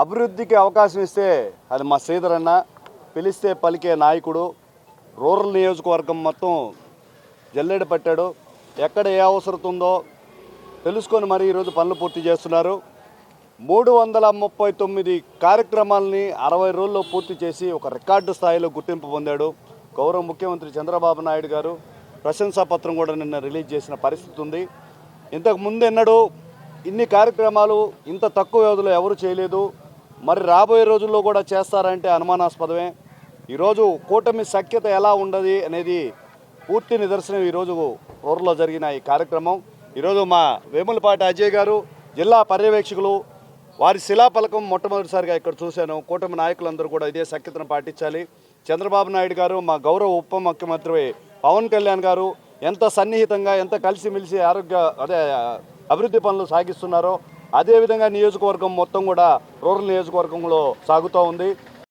అభివృద్ధికి అవకాశం ఇస్తే అది మా శ్రీధర్ అన్న పిలిస్తే పలికే నాయకుడు రూరల్ నియోజకవర్గం మొత్తం జల్లెడ పట్టాడు. ఎక్కడ ఏ అవసరం ఉందో తెలుసుకొని మరి ఈరోజు పనులు పూర్తి చేస్తున్నారు. మూడు వందల ముప్పై తొమ్మిది కార్యక్రమాలని అరవై రోజుల్లో పూర్తి చేసి ఒక రికార్డు స్థాయిలో గుర్తింపు పొందాడు. గౌరవ ముఖ్యమంత్రి చంద్రబాబు నాయుడు గారు ప్రశంసా పత్రం కూడా నిన్న రిలీజ్ చేసిన పరిస్థితి ఉంది. ఇంతకు ముందు ఎన్నడూ ఇన్ని కార్యక్రమాలు ఇంత తక్కువ వ్యవధిలో ఎవరు చేయలేదు. మరి రాబోయే రోజుల్లో కూడా చేస్తారంటే అనుమానాస్పదమే. ఈరోజు కూటమి సఖ్యత ఎలా ఉండదు అనేది పూర్తి నిదర్శనం ఈరోజు ఊర్లో జరిగిన ఈ కార్యక్రమం. ఈరోజు మా వేములపాటి అజయ్ గారు జిల్లా పర్యవేక్షకులు వారి శిలాఫలకం మొట్టమొదటిసారిగా ఇక్కడ చూశాను. కూటమి నాయకులందరూ కూడా ఇదే సఖ్యతను పాటించాలి. చంద్రబాబు నాయుడు గారు మా గౌరవ ఉప ముఖ్యమంత్రి పవన్ కళ్యాణ్ గారు ఎంత సన్నిహితంగా ఎంత కలిసిమెలిసి ఆరోగ్య అదే అభివృద్ధి పనులు సాగిస్తున్నారో అదేవిధంగా నియోజకవర్గం మొత్తం కూడా రూరల్ నియోజకవర్గంలో సాగుతూ ఉంది.